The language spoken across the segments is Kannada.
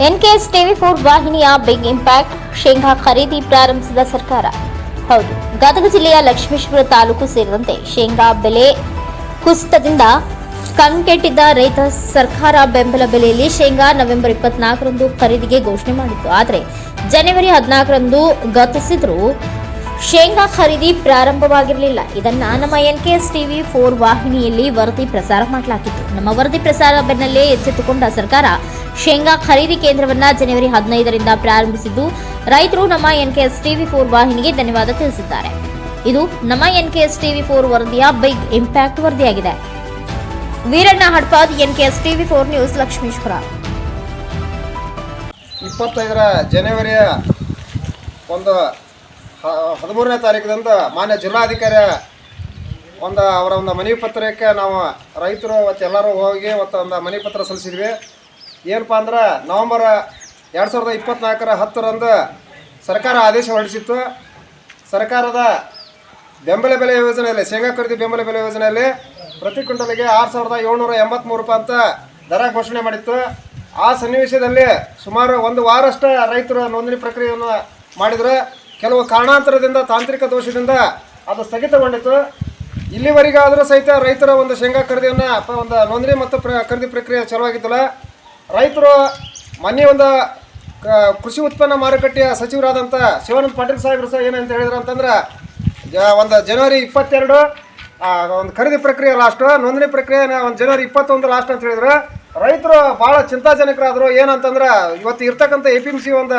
ಎನ್ಕೆಎಸ್ ಟಿವಿ ಫೋರ್ ವಾಹಿನಿಯ ಬಿಗ್ ಇಂಪ್ಯಾಕ್ಟ್, ಶೇಂಗಾ ಖರೀದಿ ಪ್ರಾರಂಭಿಸಿದ ಸರ್ಕಾರ. ಹೌದು, ಗದಗ ಜಿಲ್ಲೆಯ ಲಕ್ಷ್ಮೇಶ್ವರ ತಾಲೂಕು ಸೇರಿದಂತೆ ಶೇಂಗಾ ಬೆಲೆ ಕುಸಿತದಿಂದ ಕಂಗೆಟ್ಟಿದ್ದ ರೈತ ಸರ್ಕಾರ ಬೆಂಬಲ ಬೆಲೆಯಲ್ಲಿ ಶೇಂಗಾ ನವೆಂಬರ್ ಇಪ್ಪತ್ನಾಲ್ಕರಂದು ಖರೀದಿಗೆ ಘೋಷಣೆ ಮಾಡಿತ್ತು. ಆದರೆ, ಜನವರಿ ಹದಿನಾಲ್ಕರಂದು ಗತಿಸಿದ್ರೂ ಶೇಂಗಾ ಖರೀದಿ ಪ್ರಾರಂಭವಾಗಿರಲಿಲ್ಲ. ಇದನ್ನ ನಮ್ಮ ಎನ್ಕೆಎಸ್ ಟಿವಿ ಫೋರ್ ವಾಹಿನಿಯಲ್ಲಿ ವರದಿ ಪ್ರಸಾರ ಮಾಡಲಾಗಿತ್ತು. ನಮ್ಮ ವರದಿ ಪ್ರಸಾರ ಬೆನ್ನಲ್ಲೇ ಎಚ್ಚೆತ್ತುಕೊಂಡ ಸರ್ಕಾರ ಶೇಂಗಾ ಖರೀದಿ ಕೇಂದ್ರವನ್ನ ಜನವರಿ ಹದಿನೈದರಿಂದ ಪ್ರಾರಂಭಿಸಿದ್ದು, ರೈತರು ನಮ್ಮ ಎನ್ಕೆಎಸ್ ಟಿವಿ ಫೋರ್ ವಾಹಿನಿಗೆ ಧನ್ಯವಾದ ತಿಳಿಸಿದ್ದಾರೆ. ಇದು ನಮ್ಮ ಎನ್ಕೆಎಸ್ ಟಿವಿ ಫೋರ್ ವರದಿಯ ಬಿಗ್ ಇಂಪ್ಯಾಕ್ಟ್ ವರದಿಯಾಗಿದೆ. Veeranna Hadpad, NKS TV four news Lakshmeshwar. ಇಪ್ಪತ್ತೈದರ ಜನವರಿಯ ಒಂದು ಹದಿಮೂರನೇ ತಾರೀಕಿದಂದು ಮಾನ್ಯ ಜಿಲ್ಲಾಧಿಕಾರಿ ಒಂದು, ಅವರ ಒಂದು ಮನವಿ ಪತ್ರಕ್ಕೆ ನಾವು ರೈತರು ಮತ್ತೆ ಎಲ್ಲರೂ ಹೋಗಿ ಒಂದು ಮನವಿ ಪತ್ರ ಸಲ್ಲಿಸಿದ್ವಿ. ಏನಪ್ಪ ಅಂದ್ರೆ ನವಂಬರ್ ಎರಡು ಸಾವಿರದ ಇಪ್ಪತ್ತ್ನಾಲ್ಕರ ಹತ್ತರಂದು ಸರ್ಕಾರ ಆದೇಶ ಹೊರಡಿಸಿತ್ತು. ಸರ್ಕಾರದ ಬೆಂಬಲ ಬೆಲೆ ಯೋಜನೆಯಲ್ಲಿ, ಶೇಂಗಾ ಖರೀದಿ ಬೆಂಬಲ ಬೆಲೆ ಯೋಜನೆಯಲ್ಲಿ ಪ್ರತಿ ಕ್ವಿಂಟಲ್ಗೆ ಆರು ಸಾವಿರದ ಏಳ್ನೂರ ಎಂಬತ್ತ್ಮೂರು ರೂಪಾಯಿ ಅಂತ ದರ ಘೋಷಣೆ ಮಾಡಿತ್ತು. ಆ ಸನ್ನಿವೇಶದಲ್ಲಿ ಸುಮಾರು ಒಂದು ವಾರಷ್ಟ ರೈತರು ನೋಂದಣಿ ಪ್ರಕ್ರಿಯೆಯನ್ನು ಮಾಡಿದರೆ. ಕೆಲವು ಕಾರಣಾಂತರದಿಂದ, ತಾಂತ್ರಿಕ ದೋಷದಿಂದ ಅದು ಸ್ಥಗಿತಗೊಂಡಿತ್ತು. ಇಲ್ಲಿವರೆಗಾದರೂ ಸಹಿತ ರೈತರ ಒಂದು ಶೇಂಗಾ ಖರೀದಿಯನ್ನು ಒಂದು ನೋಂದಣಿ ಮತ್ತು ಪ್ರ, ಖರೀದಿ ಪ್ರಕ್ರಿಯೆ ಚಲುವಾಗಿದ್ದಿಲ್ಲ ರೈತರು ಮೊನ್ನೆ ಒಂದು ಕೃಷಿ ಉತ್ಪನ್ನ ಮಾರುಕಟ್ಟೆಯ ಸಚಿವರಾದಂಥ ಶಿವಾನಂದ ಪಾಟೀಲ್ ಸಾಹೇಬರು ಸಹ ಏನಂತ ಹೇಳಿದ್ರು ಅಂತಂದ್ರೆ ಒಂದು ಜನವರಿ ಇಪ್ಪತ್ತೆರಡು ಒಂದು ಖರೀದಿ ಪ್ರಕ್ರಿಯೆ ಲಾಸ್ಟು ನೋಂದಣಿ ಪ್ರಕ್ರಿಯೆ ಒಂದು ಜನವರಿ ಇಪ್ಪತ್ತೊಂದು ಲಾಸ್ಟ್ ಅಂತ ಹೇಳಿದ್ರು. ರೈತರು ಭಾಳ ಚಿಂತಾಜನಕರಾದರು. ಏನಂತಂದ್ರೆ ಇವತ್ತು ಇರ್ತಕ್ಕಂಥ ಎ ಪಿ ಎಂ ಸಿ ಒಂದು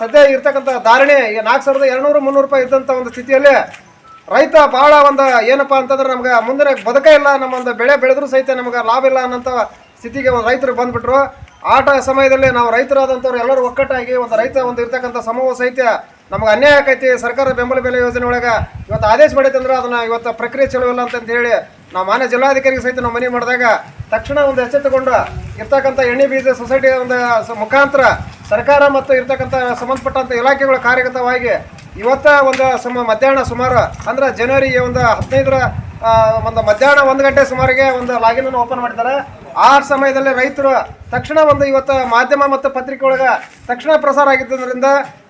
ಸದ್ಯ ಇರ್ತಕ್ಕಂಥ ಧಾರಣೆ ಈಗ ನಾಲ್ಕು ಸಾವಿರದ ಎರಡುನೂರು ಮುನ್ನೂರು ರೂಪಾಯಿ ಇದ್ದಂಥ ಒಂದು ಸ್ಥಿತಿಯಲ್ಲಿ ರೈತ ಭಾಳ ಒಂದು, ಏನಪ್ಪ ಅಂತಂದ್ರೆ ನಮ್ಗೆ ಮುಂದಿನ ಬದುಕ ಇಲ್ಲ. ನಮ್ಮ ಒಂದು ಬೆಳೆ ಬೆಳೆದ್ರೂ ಸಹಿತ ನಮ್ಗೆ ಲಾಭ ಇಲ್ಲ ಅನ್ನೋಂಥ ಸ್ಥಿತಿಗೆ ಒಂದು ರೈತರು ಬಂದ್ಬಿಟ್ರು. ಆಟ ಸಮಯದಲ್ಲಿ ನಾವು ರೈತರಾದಂಥವ್ರು ಎಲ್ಲರೂ ಒಕ್ಕಟ್ಟಾಗಿ ಒಂದು ರೈತ ಒಂದು ಇರ್ತಕ್ಕಂಥ ಸಮೂಹ ಸಹಿತ ನಮ್ಗೆ ಅನ್ಯಾಯ ಆಕೈತಿ, ಸರ್ಕಾರ ಬೆಂಬಲ ಬೆಲೆ ಯೋಜನೆ ಒಳಗೆ ಇವತ್ತು ಆದೇಶ ಮಾಡೈತೆ ಅಂದ್ರೆ ಅದನ್ನ ಇವತ್ತು ಪ್ರಕ್ರಿಯೆ ಚಲೋ ಅಂತ ಹೇಳಿ ನಾವು ಮಾನ್ಯ ಜಿಲ್ಲಾಧಿಕಾರಿಗೆ ಸಹಿತ ನಾವು ಮನವಿ ಮಾಡಿದಾಗ ತಕ್ಷಣ ಒಂದು ಎಚ್ಚೆತ್ತುಕೊಂಡು ಇರ್ತಕ್ಕಂಥ ಎಣ್ಣೆ ಬೀಜ ಸೊಸೈಟಿ ಒಂದು ಮುಖಾಂತರ ಸರ್ಕಾರ ಮತ್ತು ಇರ್ತಕ್ಕಂಥ ಸಂಬಂಧಪಟ್ಟಂಥ ಇಲಾಖೆಗಳು ಕಾರ್ಯಗತವಾಗಿ ಇವತ್ತ ಒಂದು ಸುಮ ಮಧ್ಯಾಹ್ನ ಸುಮಾರು ಅಂದ್ರೆ ಜನವರಿ ಒಂದು ಹದಿನೈದರ ಒಂದು ಮಧ್ಯಾಹ್ನ ಒಂದು ಗಂಟೆ ಸುಮಾರಿಗೆ ಒಂದು ಲಾಗಿನ್ ಅನ್ನು ಓಪನ್ ಮಾಡಿದ್ದಾರೆ. ಆ ಸಮಯದಲ್ಲಿ ರೈತರು ತಕ್ಷಣ ಒಂದು ಇವತ್ತು ಮಾಧ್ಯಮ ಮತ್ತು ಪತ್ರಿಕೆ ಒಳಗೆ ತಕ್ಷಣ ಪ್ರಸಾರ ಆಗಿದ್ದರಿಂದ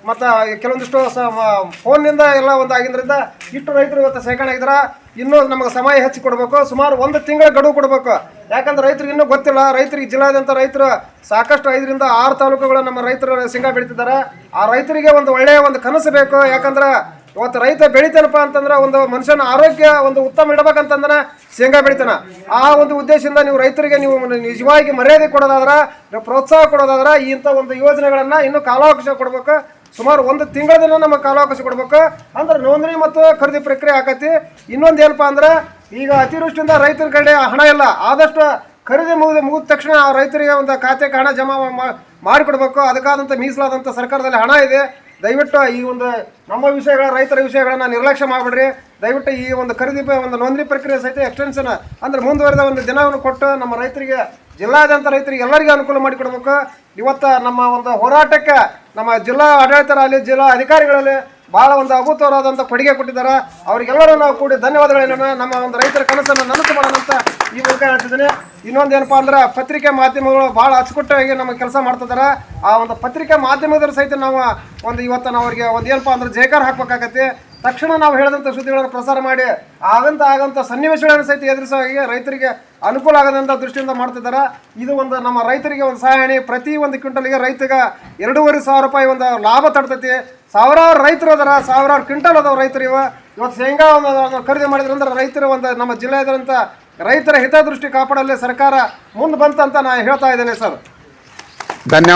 ಮತ್ತು ಕೆಲವೊಂದಿಷ್ಟು ಸ ಫೋನ್ನಿಂದ ಎಲ್ಲ ಒಂದು ಆಗಿದ್ದರಿಂದ ಇಷ್ಟು ರೈತರು ಇವತ್ತು ಶೇಖರಣೆ ಆಗಿದ್ರೆ. ಇನ್ನೂ ನಮಗೆ ಸಮಯ ಹೆಚ್ಚು ಕೊಡಬೇಕು. ಸುಮಾರು ಒಂದು ತಿಂಗಳ ಗಡುವು ಕೊಡಬೇಕು. ಯಾಕಂದ್ರೆ ರೈತರಿಗೆ ಇನ್ನೂ ಗೊತ್ತಿಲ್ಲ. ರೈತರಿಗೆ ಜಿಲ್ಲಾದ್ಯಂತ ರೈತರು ಸಾಕಷ್ಟು ಐದರಿಂದ ಆರು ತಾಲೂಕುಗಳು ನಮ್ಮ ರೈತರು ಶೇಂಗಾ ಬೆಳೀತಿದ್ದಾರೆ. ಆ ರೈತರಿಗೆ ಒಂದು ಒಳ್ಳೆಯ ಒಂದು ಕನಸು ಬೇಕು. ಯಾಕಂದ್ರೆ ಇವತ್ತು ರೈತ ಬೆಳಿತಾನಪ್ಪ ಅಂತಂದ್ರೆ ಒಂದು ಮನುಷ್ಯನ ಆರೋಗ್ಯ ಒಂದು ಉತ್ತಮ ಇಡಬೇಕಂತಂದ್ರೆ ಶೇಂಗಾ ಬೆಳಿತಾನ. ಆ ಒಂದು ಉದ್ದೇಶದಿಂದ ನೀವು ರೈತರಿಗೆ ನೀವು ನಿಜವಾಗಿ ಮರ್ಯಾದೆ ಕೊಡೋದಾದ್ರೆ ಪ್ರೋತ್ಸಾಹ ಕೊಡೋದಾದ್ರೆ ಇಂಥ ಒಂದು ಯೋಜನೆಗಳನ್ನ ಇನ್ನೂ ಕಾಲಾವಕಾಶ ಕೊಡ್ಬೇಕು. ಸುಮಾರು ಒಂದು ತಿಂಗಳ ದಿನ ನಮಗೆ ಕಾಲಾವಕಾಶ ಕೊಡ್ಬೇಕು. ಅಂದ್ರೆ ನೋಂದಣಿ ಮತ್ತು ಖರೀದಿ ಪ್ರಕ್ರಿಯೆ ಆಕತಿ. ಇನ್ನೊಂದು ಏನಪ್ಪ ಅಂದ್ರೆ, ಈಗ ಅತಿವೃಷ್ಟಿಯಿಂದ ರೈತರ ಕಡೆ ಹಣ ಇಲ್ಲ. ಆದಷ್ಟು ಖರೀದಿ ಮುಗಿದ ಮುಗಿದ ತಕ್ಷಣ ಆ ರೈತರಿಗೆ ಒಂದು ಖಾತೆಗೆ ಹಣ ಜಮಾ ಮಾಡಿಕೊಡ್ಬೇಕು. ಅದಕ್ಕಾದಂಥ ಮೀಸಲಾದಂಥ ಸರ್ಕಾರದಲ್ಲಿ ಹಣ ಇದೆ. ದಯವಿಟ್ಟು ಈ ಒಂದು ನಮ್ಮ ವಿಷಯಗಳ, ರೈತರ ವಿಷಯಗಳನ್ನು ನಿರ್ಲಕ್ಷ್ಯ ಮಾಡಿಬಿಡ್ರಿ. ದಯವಿಟ್ಟು ಈ ಒಂದು ಖರೀದಿ ಒಂದು ನೋಂದಣಿ ಪ್ರಕ್ರಿಯೆ ಸಹಿತ ಎಕ್ಸ್ಟೆನ್ಷನ್ ಅಂದ್ರೆ ಮುಂದುವರೆದ ಒಂದು ದಿನವನ್ನು ಕೊಟ್ಟು ನಮ್ಮ ರೈತರಿಗೆ, ಜಿಲ್ಲಾದ್ಯಂತ ರೈತರಿಗೆ ಎಲ್ಲರಿಗೂ ಅನುಕೂಲ ಮಾಡಿಕೊಡ್ಬೇಕು. ಇವತ್ತು ನಮ್ಮ ಒಂದು ಹೋರಾಟಕ್ಕೆ ನಮ್ಮ ಜಿಲ್ಲಾ ಆಡಳಿತರಲ್ಲಿ ಜಿಲ್ಲಾ ಅಧಿಕಾರಿಗಳಲ್ಲಿ ಭಾಳ ಒಂದು ಅಭೂತವಾದಂಥ ಕೊಡುಗೆ ಕೊಟ್ಟಿದ್ದಾರೆ. ಅವರಿಗೆಲ್ಲರೂ ನಾವು ಕೂಡಿ ಧನ್ಯವಾದಗಳನ್ನು ನಮ್ಮ ಒಂದು ರೈತರ ಕನಸನ್ನು ನನಸು ಮಾಡೋಣ ಅಂತ ಈ ಮೂಲಕ ಹೇಳ್ತಿದ್ದೀನಿ? ಇನ್ನೊಂದು ಏನಪ್ಪ ಅಂದ್ರೆ ಪತ್ರಿಕೆ ಮಾಧ್ಯಮಗಳು ಭಾಳ ಅಚ್ಚುಕಟ್ಟಾಗಿ ನಮ್ಮ ಕೆಲಸ ಮಾಡ್ತಿದ್ದಾರೆ ಆ ಒಂದು ಪತ್ರಿಕೆ ಮಾಧ್ಯಮದವ್ರು ಸಹಿತ ನಾವು ಒಂದು ಇವತ್ತು ನಾವು ಅವ್ರಿಗೆ ಒಂದು ಏನಪ್ಪ ಅಂದ್ರೆ ಜಯಕಾರ ಹಾಕ್ಬೇಕಾಗತ್ತೆ. ತಕ್ಷಣ ನಾವು ಹೇಳಿದಂಥ ಸುದ್ದಿಗಳನ್ನು ಪ್ರಸಾರ ಮಾಡಿ ಆಗಂತ ಆಗಂತ ಸನ್ನಿವೇಶಗಳನ್ನು ಸಹಿತ ಎದುರಿಸುವಾಗಿ ರೈತರಿಗೆ ಅನುಕೂಲ ಆಗದಂಥ ದೃಷ್ಟಿಯಿಂದ ಮಾಡ್ತಿದ್ದಾರೆ ಇದು ಒಂದು ನಮ್ಮ ರೈತರಿಗೆ ಒಂದು ಸಹಾಯಣಿ ಪ್ರತಿ ಒಂದು ಕ್ವಿಂಟಲ್ಗೆ ರೈತಗೆ ಎರಡೂವರೆ ಸಾವಿರ ರೂಪಾಯಿ ಒಂದು ಲಾಭ ತಡ್ತೈತಿ ಸಾವಿರಾರು ರೈತರು ಅದರ, ಸಾವಿರಾರು ಕ್ವಿಂಟಲ್ ಅದಾವ ರೈತರು ಇವ ಇವತ್ತು ಶೇಂಗಾ ಒಂದು ಖರೀದಿ ಮಾಡಿದ್ರಂದ್ರೆ ರೈತರು ಒಂದು ನಮ್ಮ ಜಿಲ್ಲೆಯಾದ್ಯಂತ ರೈತರ ಹಿತದೃಷ್ಟಿ ಕಾಪಾಡಲು ಸರ್ಕಾರ ಮುಂದೆ ಬಂತಂತ ನಾನು ಹೇಳ್ತಾ ಇದ್ದೇನೆ ಸರ್. ಧನ್ಯವಾದ.